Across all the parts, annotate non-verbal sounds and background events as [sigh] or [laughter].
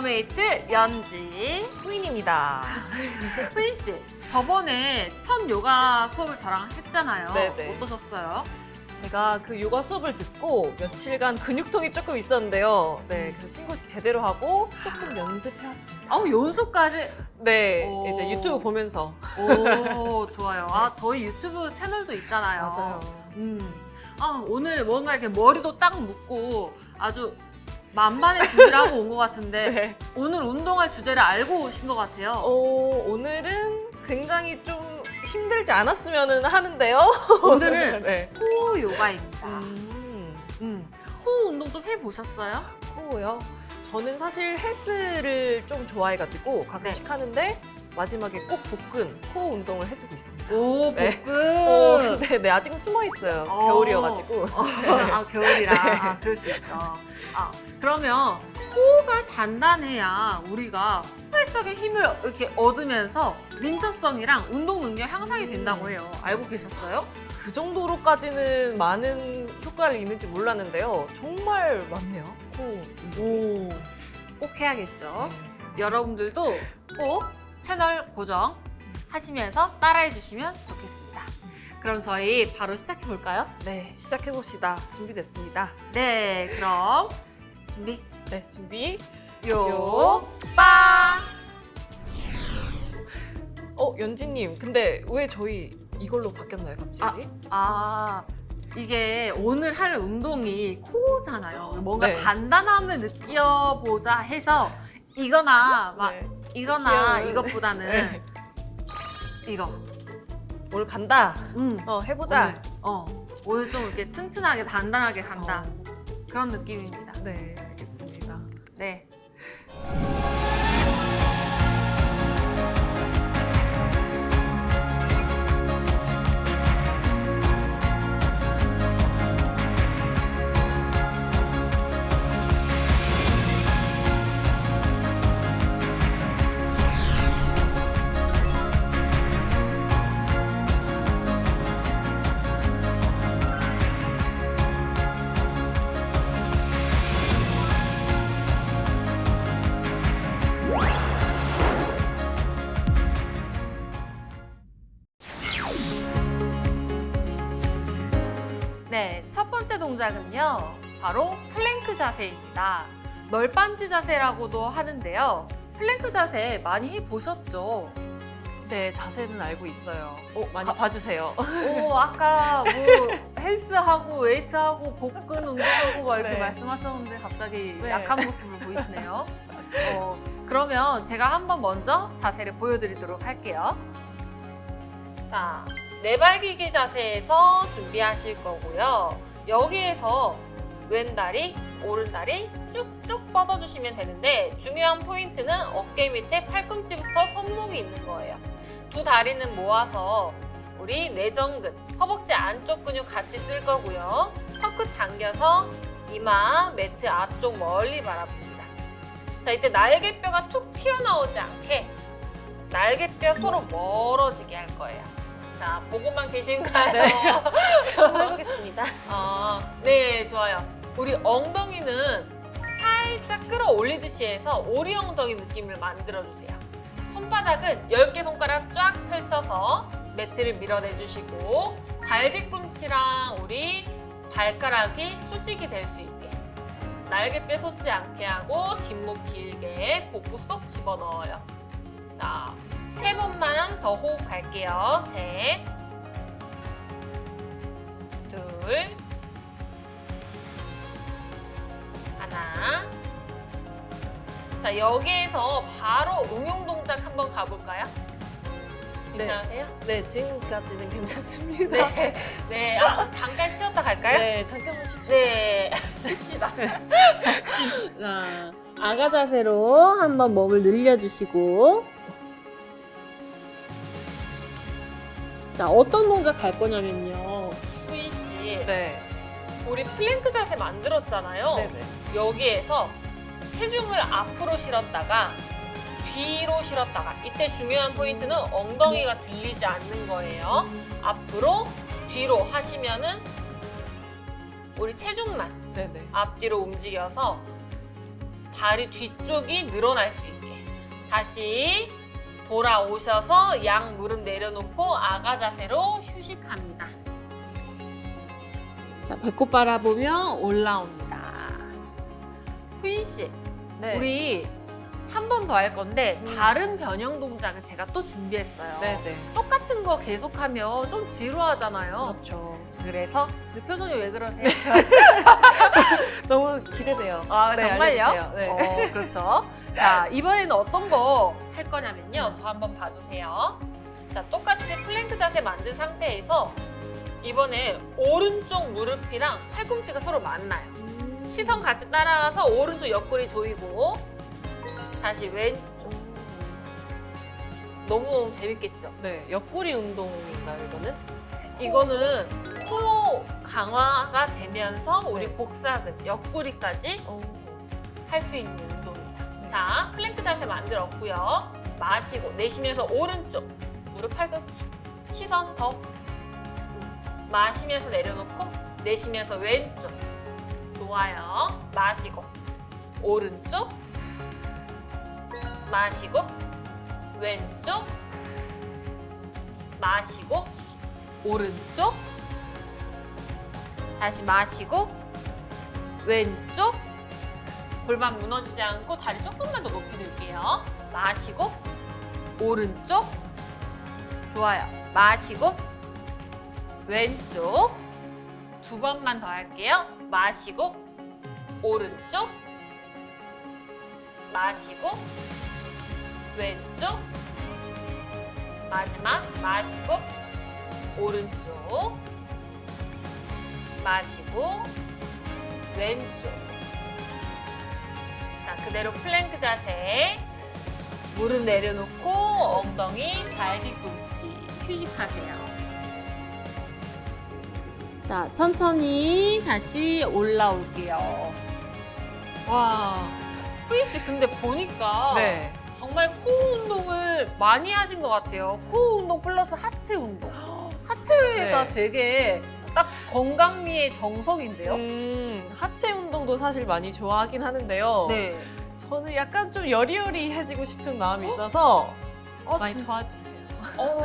룸메이트 연지. 후인입니다. [laughs] 흐인 씨, 저번에 첫 요가 수업을 저랑 했잖아요. 네네. 어떠셨어요? 제가 그 요가 수업을 듣고 며칠간 근육통이 조금 있었는데요. 네, 그래서 신고식 제대로 하고 조금 연습해왔습니다. 아우 연습까지. 네, 오. 이제 유튜브 보면서. 오 좋아요. 아 저희 유튜브 채널도 있잖아요. 음. 아 오늘 뭔가 이렇게 머리도 딱 묶고 아주 만반의 준비를 하고 온 것 같은데 [laughs] 네. 오늘 운동할 주제를 알고 오신 것 같아요. 어, 오늘은 굉장히 좀 힘들지 않았으면 하는데요. [laughs] 오늘은 네. 호 요가입니다. 음, 음. 호 운동 좀 해보셨어요? 코요. 저는 사실 헬스를 좀 좋아해가지고 가끔씩 네. 하는데 마지막에 꼭 복근, 코 운동을 해주고 있습니다. 오 네. 복근. 어, 근데 네, 아직은 숨어 있어요. 어. 겨울이어가지고. [laughs] 아 겨울이라 네. 아, 그럴 수 있죠. 아 그러면 코가 단단해야 우리가 폭발적인 힘을 이렇게 얻으면서 민첩성이랑 운동 능력 향상이 된다고 음. 해요. 알고 계셨어요? 그 정도로까지는 많은 효과를 있는지 몰랐는데요. 정말 많네요. 코. 오, 꼭 해야겠죠. 네. 여러분들도 꼭 채널 고정 하시면서 따라해 주시면 좋겠습니다. 그럼 저희 바로 시작해 볼까요? 네, 시작해봅시다. 준비됐습니다. 네, 그럼 준비 네, 준비. 요, 빵! 어, 연지님. 근데 왜 저희 이걸로 바뀌었나요, 갑자기? 아, 이게 오늘 할 운동이 코잖아요. 뭔가 네. 단단함을 느껴보자 해서 이거나 막 네. 이거나 귀여운. 이것보다는 네. 이거. 오늘 간다. 음. 어, 해보자. 오늘, 어, 오늘 좀 이렇게 튼튼하게 단단하게 간다. 어, 그런 느낌입니다. 네, 알겠습니다. 네. 네, 동작은요. 바로 플랭크 자세입니다. 널빤지 자세라고도 하는데요. 플랭크 자세 많이 해보셨죠? 네, 자세는 알고 있어요. 어, 많이 가- 봐주세요. 오, [laughs] 아까 뭐 헬스하고 웨이트하고 복근 운동하고 막 이렇게 네. 말씀하셨는데 갑자기 네. 약한 모습을 보이시네요. 어, 그러면 제가 한번 먼저 자세를 보여드리도록 할게요. 자, 내발기기 자세에서 준비하실 거고요. 여기에서 왼다리, 오른다리 쭉쭉 뻗어주시면 되는데 중요한 포인트는 어깨 밑에 팔꿈치부터 손목이 있는 거예요. 두 다리는 모아서 우리 내전근, 허벅지 안쪽 근육 같이 쓸 거고요. 턱끝 당겨서 이마, 매트 앞쪽 멀리 바라봅니다. 자, 이때 날개뼈가 툭 튀어나오지 않게 날개뼈 서로 멀어지게 할 거예요. 자, 보고만 계신가요? 네. 한번 해보겠습니다. 아, 네, 좋아요. 우리 엉덩이는 살짝 끌어올리듯이 해서 오리 엉덩이 느낌을 만들어주세요. 손바닥은 10개 손가락 쫙 펼쳐서 매트를 밀어내 주시고 발 뒤꿈치랑 우리 발가락이 수직이 될 수 있게 날개뼈 솟지 않게 하고 뒷목 길게 복부 쏙 집어넣어요. 자, 세 번만 더 호흡할게요. 셋, 둘, 하나. 자, 여기에서 바로 응용 동작 한번 가볼까요? 괜찮으세요? 네, 지금까지는 [laughs] 괜찮습니다. 네. 네. 아, 잠깐 쉬었다 갈까요? 네, 잠깐만 쉽시다. 네. [laughs] 쉽시다. 자, 아가 자세로 한번 몸을 늘려주시고. 자, 어떤 동작 할 거냐면요. 후이 씨. 네. 우리 플랭크 자세 만들었잖아요. 네네. 여기에서 체중을 앞으로 실었다가 뒤로 실었다가 이때 중요한 포인트는 엉덩이가 들리지 않는 거예요. 앞으로 뒤로 하시면은 우리 체중만 네네. 앞뒤로 움직여서 다리 뒤쪽이 늘어날 수 있게. 다시 돌아오셔서 양 무릎 내려놓고 아가 자세로 휴식합니다. 자, 배꼽 바라보며 올라옵니다. 후인 씨, 네. 우리 한 번 더 할 건데 다른 변형 동작을 제가 또 준비했어요. 네네. 똑같은 거 계속하면 좀 지루하잖아요. 그렇죠. 그래서 그 표정이 왜 그러세요? [laughs] 너무 기대돼요. 아 네, 정말요? 알려주세요. 네. 어 그렇죠. 자 이번에는 어떤 거 할 거냐면요. 저 한번 봐주세요. 자 똑같이 플랭크 자세 만든 상태에서 이번에 오른쪽 무릎이랑 팔꿈치가 서로 만나요. 음. 시선 같이 따라가서 오른쪽 옆구리 조이고 다시 왼쪽. 너무 재밌겠죠? 네, 옆구리 운동인가요, 이거는? 이거는 코 강화가 되면서 우리 네. 복사근, 옆구리까지 어. 할 수 있는 운동입니다. 자, 플랭크 자세 만들었고요. 마시고 내쉬면서 오른쪽 무릎 팔꿈치 시선 더 마시면서 내려놓고 내쉬면서 왼쪽 좋아요. 마시고 오른쪽 마시고 왼쪽 마시고 오른쪽 다시 마시고 왼쪽 골반 무너지지 않고 다리 조금만 더 높이 들게요. 마시고 오른쪽 좋아요. 마시고 왼쪽 두 번만 더 할게요. 마시고 오른쪽 마시고 왼쪽. 마지막 마시고 오른쪽. 마시고 왼쪽. 자 그대로 플랭크 자세. 무릎 내려놓고 엉덩이 발 뒤꿈치 휴식하세요. 자 천천히 다시 올라올게요. 와. 후이 씨 근데 보니까 네. 정말 코 운동을 많이 하신 것 같아요 코 운동 플러스 하체 운동 [gasps] 하체가 네. 되게 딱 건강미의 정석인데요 음, 하체 운동도 사실 많이 좋아하긴 하는데요. 네 저는 약간 좀 여리여리해지고 싶은 마음이 있어서 아, 많이 진- 도와주세요. 어.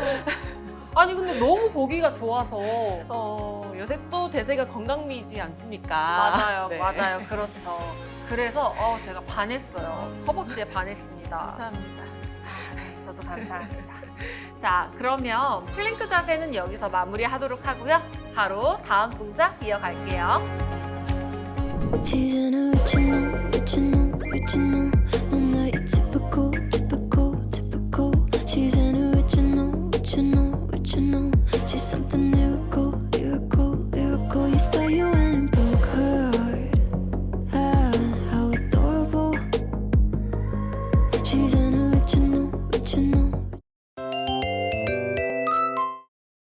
아니 근데 너무 보기가 좋아서 어, 요새 또 대세가 건강미지 않습니까? 맞아요 네. 맞아요 그렇죠 그래서 어, 제가 반했어요. 음. 허벅지에 반했습니다. 감사합니다. [laughs] 저도 감사합니다. 자 그러면 플랭크 자세는 여기서 마무리하도록 하고요. 바로 다음 동작 이어갈게요. She's typical